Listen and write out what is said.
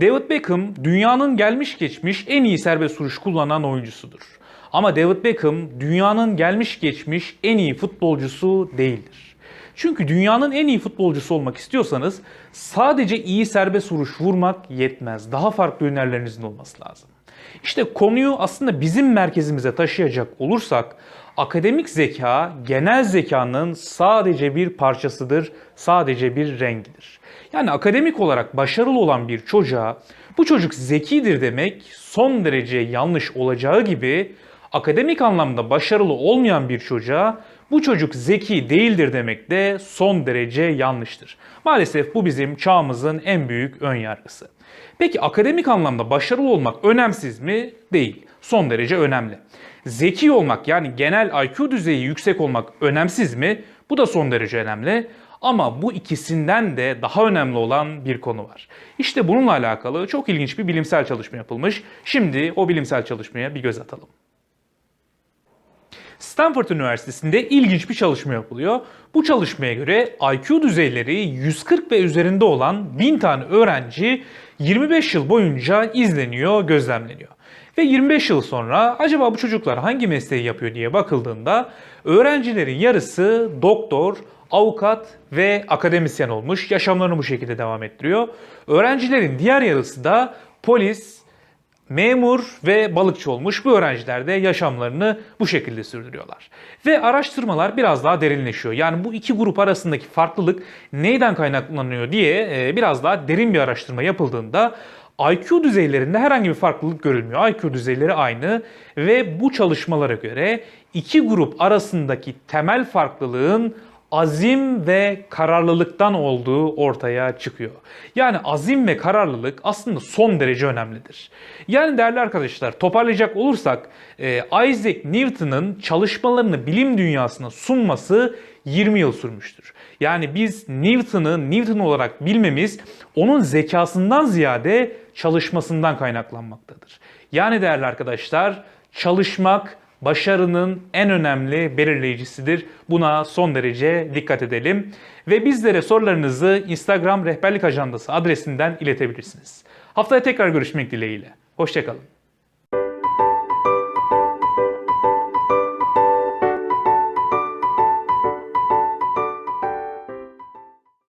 David Beckham dünyanın gelmiş geçmiş en iyi serbest vuruş kullanan oyuncusudur. Ama David Beckham dünyanın gelmiş geçmiş en iyi futbolcusu değildir. Çünkü dünyanın en iyi futbolcusu olmak istiyorsanız sadece iyi serbest vuruş vurmak yetmez. Daha farklı hünerlerinizin olması lazım. İşte konuyu aslında bizim merkezimize taşıyacak olursak akademik zeka genel zekanın sadece bir parçasıdır, sadece bir rengidir. Yani akademik olarak başarılı olan bir çocuğa bu çocuk zekidir demek son derece yanlış olacağı gibi akademik anlamda başarılı olmayan bir çocuğa bu çocuk zeki değildir demek de son derece yanlıştır. Maalesef bu bizim çağımızın en büyük ön yargısı. Peki akademik anlamda başarılı olmak önemsiz mi? Değil. Son derece önemli. Zeki olmak yani genel IQ düzeyi yüksek olmak önemsiz mi? Bu da son derece önemli. Ama bu ikisinden de daha önemli olan bir konu var. İşte bununla alakalı çok ilginç bir bilimsel çalışma yapılmış. Şimdi o bilimsel çalışmaya bir göz atalım. Stanford Üniversitesi'nde ilginç bir çalışma yapılıyor. Bu çalışmaya göre IQ düzeyleri 140 ve üzerinde olan 1000 tane öğrenci 25 yıl boyunca izleniyor, gözlemleniyor. Ve 25 yıl sonra acaba bu çocuklar hangi mesleği yapıyor diye bakıldığında öğrencilerin yarısı doktor, avukat ve akademisyen olmuş. Yaşamlarını bu şekilde devam ettiriyor. Öğrencilerin diğer yarısı da polis, memur ve balıkçı olmuş bu öğrenciler de yaşamlarını bu şekilde sürdürüyorlar. Ve araştırmalar biraz daha derinleşiyor. Yani bu iki grup arasındaki farklılık neyden kaynaklanıyor diye e, biraz daha derin bir araştırma yapıldığında IQ düzeylerinde herhangi bir farklılık görülmüyor. IQ düzeyleri aynı ve bu çalışmalara göre iki grup arasındaki temel farklılığın azim ve kararlılıktan olduğu ortaya çıkıyor. Yani azim ve kararlılık aslında son derece önemlidir. Yani değerli arkadaşlar toparlayacak olursak e, Isaac Newton'ın çalışmalarını bilim dünyasına sunması 20 yıl sürmüştür. Yani biz Newton'ı Newton olarak bilmemiz onun zekasından ziyade çalışmasından kaynaklanmaktadır. Yani değerli arkadaşlar çalışmak başarının en önemli belirleyicisidir. Buna son derece dikkat edelim. Ve bizlere sorularınızı Instagram rehberlik ajandası adresinden iletebilirsiniz. Haftaya tekrar görüşmek dileğiyle. Hoşçakalın.